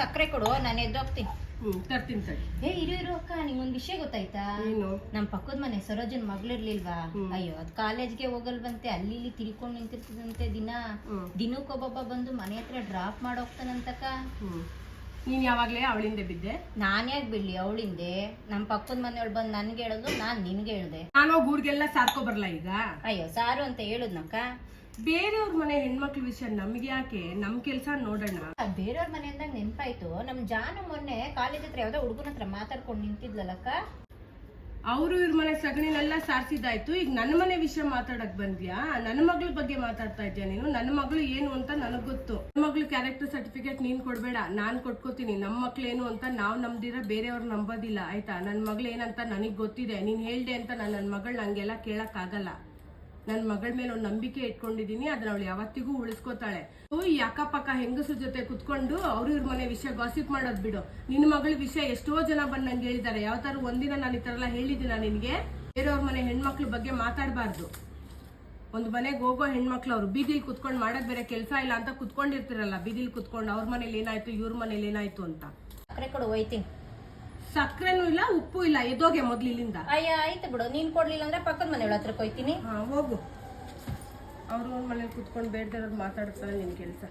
ಸಕ್ಕರೆ ಕೊಡು ನಾನು ಎದ್ದೋಗ್ತೀನಿ. ಹ್ಮ್ ತರ್ತೀನಿ ತಡಿ ಏ ಇರು ಇರು ಅಕ್ಕ ನಿಂಗೊಂದ್ ವಿಷಯ ಗೊತ್ತಾಯ್ತಾ? ಏನು? ನಮ್ ಪಕ್ಕದ ಮನೆ ಸರೋಜನ್ ಮಗಳಿರ್ಲಿಲ್ವಾ? ಹ್ಮ್. ಅಯ್ಯೋ ಅದು ಕಾಲೇಜ್ಗೆ ಹೋಗಲ್ವಂತೆ ಅಲ್ಲಿ ಇಲ್ಲಿ ತಿರ್ಕೊಂಡು ನಿಂತಿರ್ತದಂತೆ ದಿನ. ಹ್ಮ್. ದಿನಕ್ಕೊಬ್ಬೊಬ್ಬ ಬಂದು ಮನೆ ಹತ್ರ ಡ್ರಾಪ್ ಮಾಡೋಗ್ತಾನಂತಕ್ಕ. ಹ್ಮ್. ನೀನ್ ಯಾವಾಗ್ಲೇ ಅವಳಿಂದ ಬಿದ್ದೆ? ನಾನ್ ಯಾಕೆ ಬಿಡ್ಲಿ ಅವಳಿಂದೆ? ನಮ್ಮ ಪಕ್ಕದ ಮನೆಯೊಳ್ ಬಂದು ನನ್ಗೆ ಹೇಳಿದ್ರು ನಾನ್ ನಿನ್ಗೆ ಹೇಳ್ದೆ. ನಾನು ಗೂಡ್ಗೆಲ್ಲ ಸಾರ್ಕೊ ಬರಲ್ಲ ಈಗ? ಅಯ್ಯೋ ಸಾರು ಅಂತ ಹೇಳುದ್ನಕ್ಕ. ಬೇರೆಯವ್ರ ಮನೆ ಹೆಣ್ಮಕ್ಳ ವಿಷಯ ನಮ್ಗೆ ಯಾಕೆ? ನಮ್ ಕೆಲ್ಸ ನೋಡೋಣ. ಬೇರೆಯವ್ರ ಮನೆ ಅಂದಾಗ ನೆನ್ಪಾಯ್ತು. ನಮ್ ಜಾನು ಮೊನ್ನೆ ಕಾಲೇಜ್ ಹತ್ರ ಯಾವ್ದೋ ಹುಡುಗನ ಹತ್ರ ಮಾತಾಡ್ಕೊಂಡು ನಿಂತಿದ್ಲಲ್ಲಕ್ಕ ಅವರು ಇವ್ರ ಮನೆ ಸಗಣಿನೆಲ್ಲ ಸಾರಿಸಿದಾಯ್ತು ಈಗ ನನ್ನ ಮನೆ ವಿಷಯ ಮಾತಾಡಕ್ ಬಂದ್ಯಾ? ನನ್ನ ಮಗಳ ಬಗ್ಗೆ ಮಾತಾಡ್ತಾ ಇದ್ಯಾ ನೀನು? ನನ್ನ ಮಗಳು ಏನು ಅಂತ ನನಗ್ ಗೊತ್ತು. ನನ್ನ ಮಗಳು ಕ್ಯಾರೆಕ್ಟರ್ ಸರ್ಟಿಫಿಕೇಟ್ ನೀನ್ ಕೊಡ್ಬೇಡ ನಾನ್ ಕೊಟ್ಕೋತೀನಿ. ನಮ್ಮ ಮಕ್ಳೇನು ಅಂತ ನಾವ್ ನಮ್ದಿರ ಬೇರೆಯವ್ರ ನಂಬೋದಿಲ್ಲ ಆಯ್ತಾ? ನನ್ನ ಮಗಳು ಏನಂತ ನನಗ್ ಗೊತ್ತಿದೆ ನೀನ್ ಹೇಳ್ದೆ ಅಂತ ನಾನು ನನ್ನ ಮಗಳು ನಂಗೆಲ್ಲ ಕೇಳಕ್ ಆಗಲ್ಲ. ನನ್ನ ಮಗಳ ಮೇಲೆ ಒಂದು ನಂಬಿಕೆ ಇಟ್ಕೊಂಡಿದೀನಿ ಅದನ್ನ ಅವಳು ಯಾವತ್ತಿಗೂ ಉಳಿಸ್ಕೋತಾಳೆ. ಈ ಅಕ್ಕಪಕ್ಕ ಹೆಂಗಸರ ಜೊತೆ ಕುತ್ಕೊಂಡು ಅವ್ರ ಇವ್ರ ಮನೆ ವಿಷಯ ಗಾಸಿಪ್ ಮಾಡೋದ್ ಬಿಡು. ನಿನ್ನ ಮಗಳ ವಿಷಯ ಎಷ್ಟೋ ಜನ ಬಂದ್ ನಂಗೆ ಹೇಳಿದ್ದಾರೆ. ಯಾವ ತರ ಒಂದಿನ ನಾನು ಈ ತರ ಎಲ್ಲ ಹೇಳಿದ್ದೀನ ನಿನ್ಗೆ? ಬೇರೆಯವ್ರ ಮನೆ ಹೆಣ್ಮಕ್ಳ ಬಗ್ಗೆ ಮಾತಾಡಬಾರ್ದು. ಒಂದು ಮನೆಗೆ ಹೋಗೋ ಹೆಣ್ಮಕ್ಳು ಅವ್ರು, ಬೀದಿಲಿ ಕುತ್ಕೊಂಡು ಮಾಡೋದ್ ಬೇರೆ ಕೆಲಸ ಇಲ್ಲ ಅಂತ ಕುತ್ಕೊಂಡಿರ್ತಿರಲ್ಲ, ಬೀದಿಲಿ ಕುತ್ಕೊಂಡು ಅವ್ರ ಮನೇಲಿ ಏನಾಯ್ತು, ಇವ್ರ ಮನೇಲಿ ಏನಾಯ್ತು ಅಂತ. ಕೊಡು, ಹೋಯ್ತೀನಿ. ಸಕ್ಕರೆನೂ ಇಲ್ಲ ಉಪ್ಪು ಇಲ್ಲ. ಎದೋಗೆ ಮೊದ್ಲು ಇಲ್ಲಿಂದ. ಅಯ್ಯ ಆಯ್ತು ಬಿಡು. ನೀನ್ ಕೊಡ್ಲಿಲ್ಲ ಅಂದ್ರೆ ಪಕ್ಕದ ಮನೆಯವಳ ಹತ್ರ ಕೊಯ್ತೀನಿ ಹಾ ಹೋಗು. ಅವ್ರ ಮನೇಲಿ ಕುತ್ಕೊಂಡು ಬೇಡ್ದಿರೋದು ಮಾತಾಡ್ತಾರೆ ನಿನ್ ಕೆಲಸ.